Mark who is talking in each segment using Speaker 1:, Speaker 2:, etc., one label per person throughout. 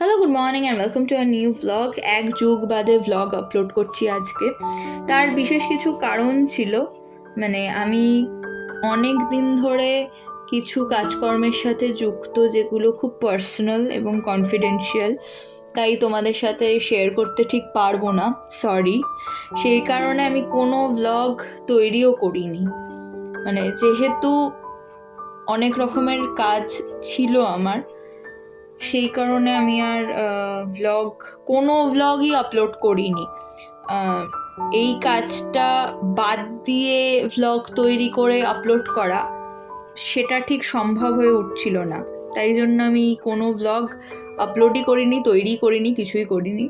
Speaker 1: Hello good morning and welcome to our new vlog এক যুগ বাদে ভ্লগ আপলোড করছি আজকে। তার বিশেষ কিছু কারণ ছিল মানে আমি অনেক দিন ধরে কিছু কাজকর্মের সাথে যুক্ত যেগুলো খুব পার্সোনাল এবং কনফিডেন্সিয়াল তাই তোমাদের সাথে শেয়ার করতে ঠিক পারব না সরি সেই কারণে আমি কোনো ভ্লগ তৈরিও করিনি। মানে যেহেতু অনেক রকমের কাজ ছিল আমার সেই কারণে আমি আর ভ্লগ কোনো ভ্লগই আপলোড করিনি। এই কাজটা বাদ দিয়ে ভ্লগ তৈরি করে আপলোড করা, সেটা ঠিক সম্ভব হয়ে উঠছিল না। তাই জন্য আমি কোনো ভ্লগ আপলোডই করিনি, তৈরি করিনি, কিছুই করিনি।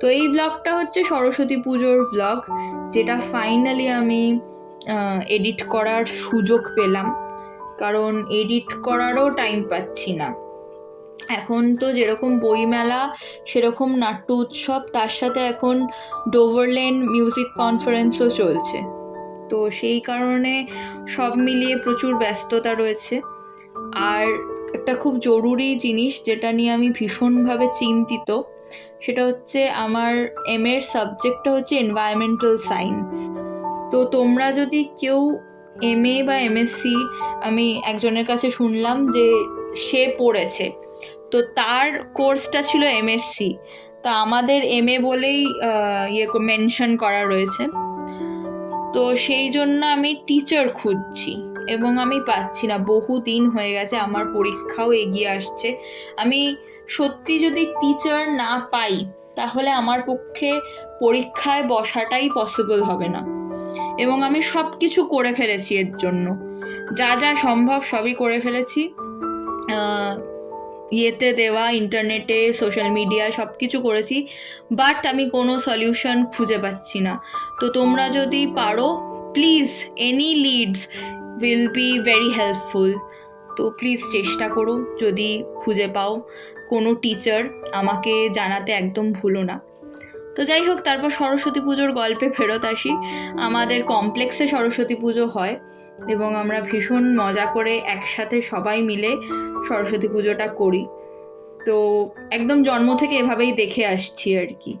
Speaker 1: তো এই ভ্লগটা হচ্ছে সরস্বতী পুজোর ভ্লগ যেটা ফাইনালি আমি এডিট করার সুযোগ পেলাম। কারণ এডিট করারও টাইম পাচ্ছি না। এখন তো যেরকম বইমেলা, সেরকম নাট্য উৎসব, তার সাথে এখন ডোভারলেন মিউজিক কনফারেন্সও চলছে। তো সেই কারণে সব মিলিয়ে প্রচুর ব্যস্ততা রয়েছে। আর একটা খুব জরুরি জিনিস যেটা নিয়ে আমি ভীষণভাবে চিন্তিত, সেটা হচ্ছে আমার এম এর সাবজেক্টটা হচ্ছে এনভায়রনমেন্টাল সায়েন্স। তো তোমরা যদি কেউ এম এ বা এমএসসি আমি একজনের কাছে শুনলাম যে সে পড়েছে তো তার কোর্সটা ছিল এমএসসি তা আমাদের এম এ বলেই ইয়ে মেনশন করা রয়েছে। তো সেই জন্য আমি টিচার খুঁজছি এবং আমি পাচ্ছি না। বহু দিন হয়ে গেছে, আমার পরীক্ষাও এগিয়ে আসছে। আমি সত্যি যদি টিচার না পাই, তাহলে আমার পক্ষে পরীক্ষায় বসাটাই পসিবল হবে না। এবং আমি সব কিছু করে ফেলেছি এর জন্য। যা যা সম্ভব সবই করে ফেলেছি। ইয়েতে দেওয়া, ইন্টারনেটে, সোশ্যাল মিডিয়া সব কিছু করেছি, বাট আমি কোনো সলিউশন খুঁজে পাচ্ছি না। তো তোমরা যদি পারো, please any leads will be very helpful তো প্লিজ চেষ্টা করো, যদি খুঁজে পাও, কোনো টিচার আমাকে জানাতে একদম ভুলো না। তো যাই হোক, তারপর সরস্বতী পুজোর গল্পে ফেরত আসি। আমাদের কমপ্লেক্সে সরস্বতী পুজো হয়। এবং আমরা ভীষণ মজা করে একসাথে সবাই মিলে সরস্বতী পুজোটা করি। তো একদম জন্ম থেকে এভাবেই দেখে আসছি আর কি।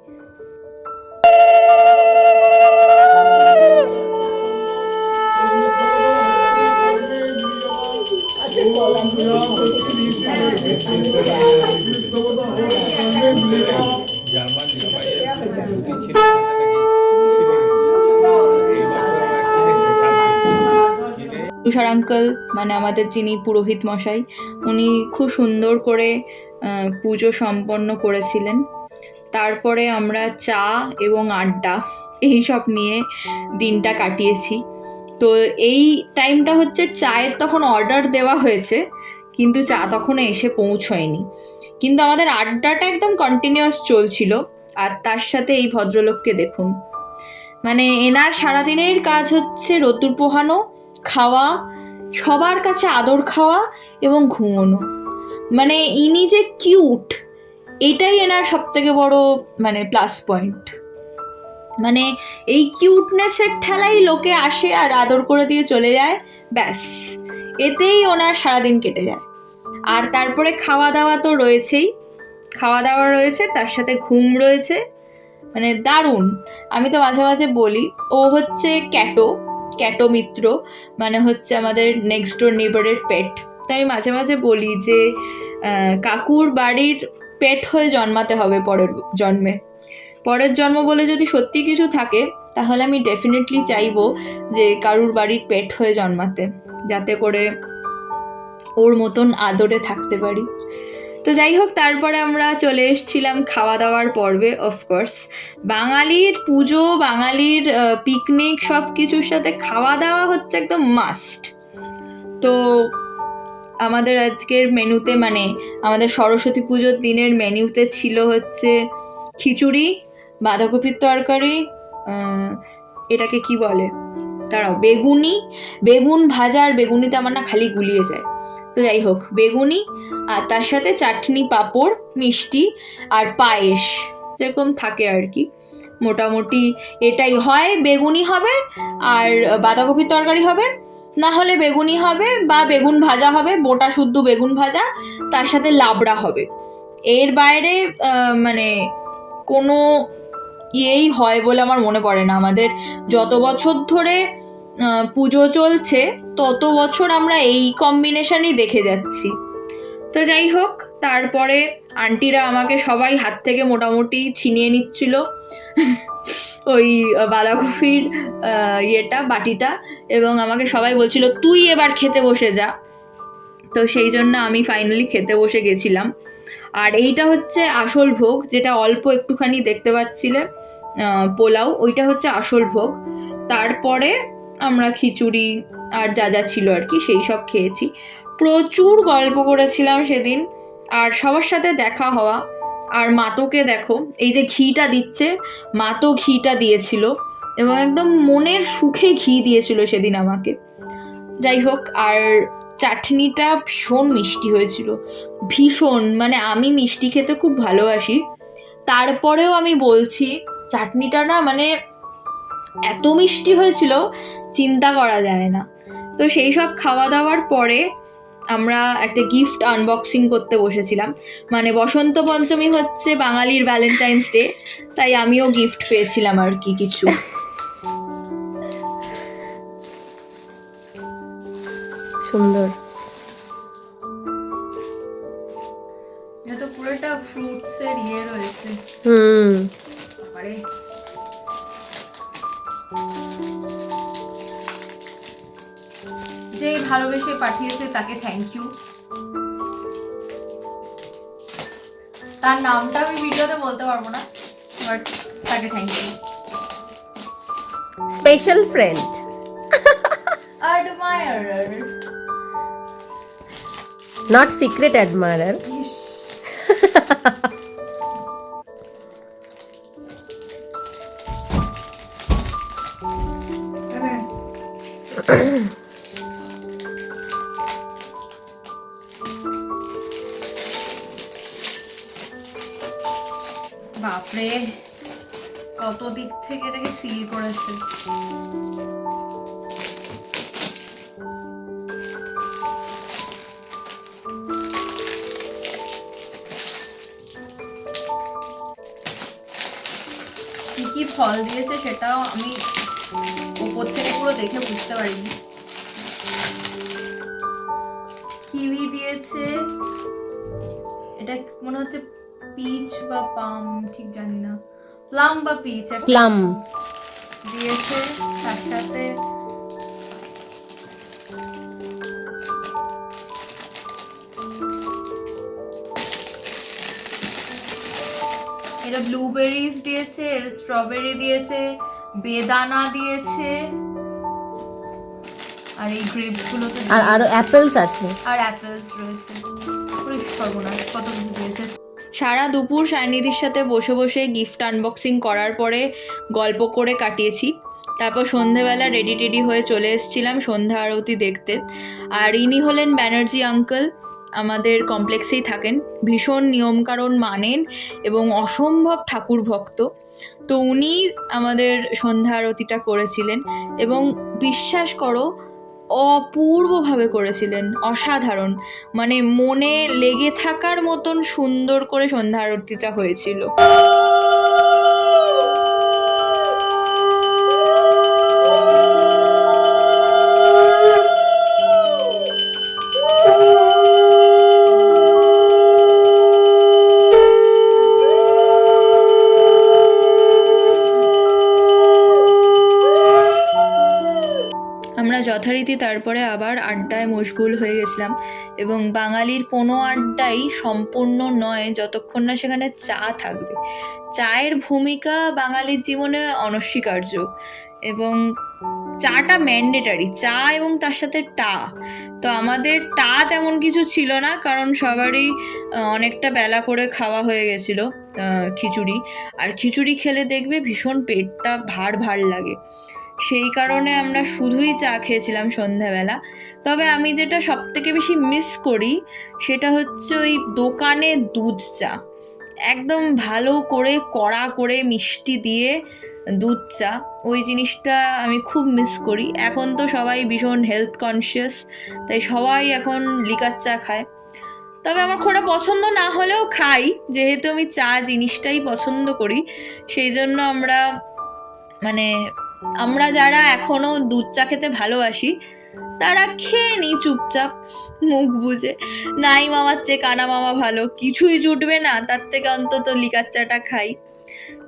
Speaker 1: তুষার আঙ্কেল মানে আমাদের যিনি পুরোহিত মশাই, উনি খুব সুন্দর করে পুজো সম্পন্ন করেছিলেন। তারপরে আমরা চা এবং আড্ডা এই সব নিয়ে দিনটা কাটিয়েছি। তো এই টাইমটা হচ্ছে চায়ের তখন অর্ডার দেওয়া হয়েছে, কিন্তু চা তখনও এসে পৌঁছয়নি। কিন্তু আমাদের আড্ডাটা একদম কন্টিনিউয়াস চলছিল, আর তার সাথে এই ভদ্রলোককে দেখুন। মানে এনার সারাদিনের কাজ হচ্ছে রোদ্দুর পোহানো খাওয়া, সবার কাছে আদর খাওয়া এবং ঘুমোনো। মানে ইনি যে কিউট, এটাই এনার সব থেকে বড় মানে প্লাস পয়েন্ট। মানে এই কিউটনেসের ঠেলাই লোকে আসে আর আদর করে দিয়ে চলে যায়, ব্যাস। এতেই ওনার সারাদিন কেটে যায়। আর তারপরে খাওয়া দাওয়া তো রয়েছেই। খাওয়া দাওয়া রয়েছে, তার সাথে ঘুম রয়েছে। মানে দারুণ। আমি তো মাঝে মাঝে বলি, ও হচ্ছে ক্যাটো। ক্যাটো মিত্র মানে হচ্ছে আমাদের নেক্সট ডোর নেবারের পেট তাই আমি মাঝে মাঝে বলি যে কাকুর বাড়ির পেট হয়ে জন্মাতে হবে পরের জন্মে। পরের জন্ম বলে যদি সত্যি কিছু থাকে, তাহলে আমি ডেফিনেটলি চাইব যে কারুর বাড়ির পেট হয়ে জন্মাতে, যাতে করে ওর মতন আদরে থাকতে পারি। তো যাই হোক, তারপরে আমরা চলে এসেছিলাম খাওয়া দাওয়ার পর্বে অফকোর্স বাঙালির পুজো, বাঙালির পিকনিক সব কিছুর সাথে খাওয়া দাওয়া হচ্ছে একদম মাস্ট তো আমাদের আজকের মেনুতে মানে আমাদের সরস্বতী পুজোর দিনের মেনুতে ছিল হচ্ছে খিচুড়ি, বাঁধাকপির তরকারি এটাকে কি বলে? দাঁড়াও, বেগুনি, বেগুন ভাজা আর বেগুনিতে আমার না খালি গুলিয়ে যায়। তো যাই হোক, বেগুনি আর তার সাথে চাটনি, পাঁপড়, মিষ্টি আর পায়েস, যেরকম থাকে আর কি। মোটামুটি এটাই হয়, বেগুনি হবে আর বাঁধাকপির তরকারি হবে। না হলে বেগুনি হবে বা বেগুন ভাজা হবে, বোটা শুদ্ধ বেগুন ভাজা, তার সাথে লাবড়া হবে। এর বাইরে মানে কোনো ইয়েই হয় বলে আমার মনে পড়ে না। আমাদের যত বছর ধরে পুজো চলছে তত বছর আমরা এই কম্বিনেশনই দেখে যাচ্ছি। তো যাই হোক, তারপরে আন্টিরা আমাকে সবাই হাত থেকে মোটামুটি ছিনিয়ে নিচ্ছিল। ওই বাঁধাকপির ইয়েটা, বাটিটা, এবং আমাকে সবাই বলছিল, তুই এবার খেতে বসে যা। তো সেই জন্য আমি ফাইনালি খেতে বসে গেছিলাম। আর এইটা হচ্ছে আসল ভোগ, যেটা অল্প একটুখানি দেখতে পাচ্ছিলে পোলাও, ওইটা হচ্ছে আসল ভোগ। তারপরে আমরা খিচুড়ি আর যা যা ছিল আর কি, সেই সব খেয়েছি। প্রচুর গল্প করেছিলাম সেদিন। আর সবার সাথে দেখা হওয়া। আর মাতোকে দেখো, এই যে ঘিটা দিচ্ছে, মাতো ঘিটা দিয়েছিল। এবং একদম মনের সুখে ঘি দিয়েছিল সেদিন আমাকে। যাই হোক, আর চাটনিটা ভীষণ মিষ্টি হয়েছিল। ভীষণ মানে আমি মিষ্টি খেতে খুব ভালোবাসি। তারপরেও আমি বলছি, চাটনিটা না মানে এত মিষ্টি হয়েছিল, চিন্তা করা যায় না। তো সেই সব খাওয়া দাওয়ার পরে আমরা একটা গিফট আনবক্সিং করতে বসেছিলাম। মানে বসন্ত পঞ্চমী হচ্ছে বাঙালির ভ্যালেন্টাইন্স ডে তাই আমিও গিফট পেয়েছিলাম আর কি কিছু।
Speaker 2: সুন্দর।
Speaker 1: ভালোবেসে পাঠিয়েছে তাকে থ্যাংক ইউ তার নামটা আমি ভিডিওতে বলতে পারব না বাট তাকে thank you
Speaker 2: special friend
Speaker 1: admirer
Speaker 2: not secret admirer
Speaker 1: seal করেছে কি কি ফল দিয়েছে সেটাও আমি উপর থেকে পুরো দেখে বুঝতে পারিনি। কিউই দিয়েছে। এটা মনে হচ্ছে পিচ বা পাম, ঠিক জানি না। প্লাম বা পিচ
Speaker 2: প্লাম।
Speaker 1: দিয়েছে তার সাথে। এটা ব্লুবেরিজ দিয়েছে স্ট্রবেরি দিয়েছে বেদানা দিয়েছে। আর এই গ্রেপস গুলোতে
Speaker 2: আর আরও অ্যাপেলস আছে।
Speaker 1: আর অ্যাপেলস রয়েছে। পুরো সর্বনাশ কত কিছু দিয়েছে। সারা দুপুর সান্নিধির সাথে বসে বসে গিফট আনবক্সিং করার পরে গল্প করে কাটিয়েছি। তারপর সন্ধেবেলা রেডি টেডি হয়ে চলে এসেছিলাম সন্ধ্যা আরতি দেখতে। আর ইনি হলেন ব্যানার্জি আঙ্কেল আমাদের কমপ্লেক্সেই থাকেন। ভীষণ নিয়মকানুন মানেন এবং অসম্ভব ঠাকুর ভক্ত। তো উনি আমাদের সন্ধ্যা আরতিটা করেছিলেন। এবং বিশ্বাস করো অপূর্বভাবে করেছিলেন অসাধারণ। মানে মনে লেগে থাকার মতন সুন্দর করে সন্ধ্যা আরতিটা হয়েছিল। আমরা যথারীতি তারপরে আবার আড্ডায় মশগুল হয়ে গেছিলাম এবং বাঙালির কোনো আড্ডাই সম্পূর্ণ নয়, যতক্ষণ না সেখানে চা থাকবে। চায়ের ভূমিকা বাঙালির জীবনে অনস্বীকার্য এবং চাটা ম্যান্ডেটারি, চা এবং তার সাথে টা। তো আমাদের টা তেমন কিছু ছিল না, কারণ সবারই অনেকটা বেলা করে খাওয়া হয়ে গেছিল খিচুড়ি। আর খিচুড়ি খেলে দেখবে ভীষণ পেটটা ভার ভার লাগে। সেই কারণে আমরা শুধুই চা খেয়েছিলাম সন্ধ্যাবেলা। তবে আমি যেটা সব থেকে বেশি মিস করি, সেটা হচ্ছে ওই দোকানে দুধ চা। একদম ভালো করে কড়া করে মিষ্টি দিয়ে দুধ চা, ওই জিনিসটা আমি খুব মিস করি। এখন তো সবাই ভীষণ হেলথ কনসিয়াস তাই সবাই এখন লিকার চা খায়। তবে আমার একটা পছন্দ না হলেও খাই, যেহেতু আমি চা জিনিসটাই পছন্দ করি, সেই জন্য আমরা মানে আমরা যারা এখনও দুধ চা খেতে ভালোবাসি, তারা খেয়ে নিই চুপচাপ, মুখ বুঝে নাই মামার চেয়ে কানা মামা ভালো, কিছুই জুটবে না, তার থেকে অন্তত লিকার চাটা খাই।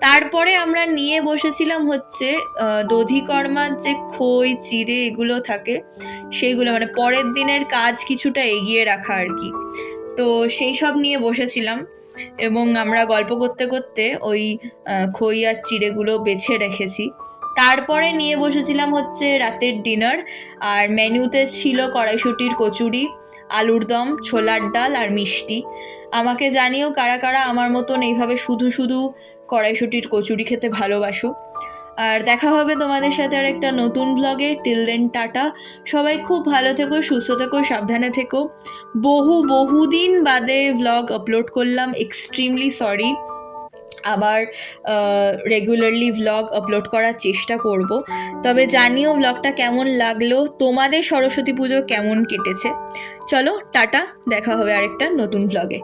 Speaker 1: তারপরে আমরা নিয়ে বসেছিলাম হচ্ছে দধিকর্মার যে খই, চিড়ে এগুলো থাকে, সেইগুলো মানে পরের দিনের কাজ কিছুটা এগিয়ে রাখা আর কি। তো সেই সব নিয়ে বসেছিলাম এবং আমরা গল্প করতে করতে ওই খই আর চিড়েগুলো বেছে রেখেছি। তারপরে নিয়ে বসেছিলাম হচ্ছে রাতের ডিনার আর মেনুতে ছিল কড়াইশুটির কচুরি, আলুর দম, ছোলার ডাল আর মিষ্টি। আমাকে জানিও কারা কারা আমার মতন এইভাবে শুধু শুধু কড়াইশুটির কচুরি খেতে ভালোবাসো। আর দেখা হবে তোমাদের সাথে আর একটা নতুন ব্লগে টিল দেন টাটা। সবাই খুব ভালো থেকো, সুস্থ থেকো, সাবধানে থেকো। বহু বহুদিন বাদে ভ্লগ আপলোড করলাম এক্সট্রিমলি সরি আবার রেগুলারলি ভ্লগ আপলোড করার চেষ্টা করব। তবে জানিও ভ্লগটা কেমন লাগল? তোমাদের সরস্বতী পুজো কেমন কেটেছে? চলো, টাটা, দেখা হবে আরেকটা নতুন ভ্লগে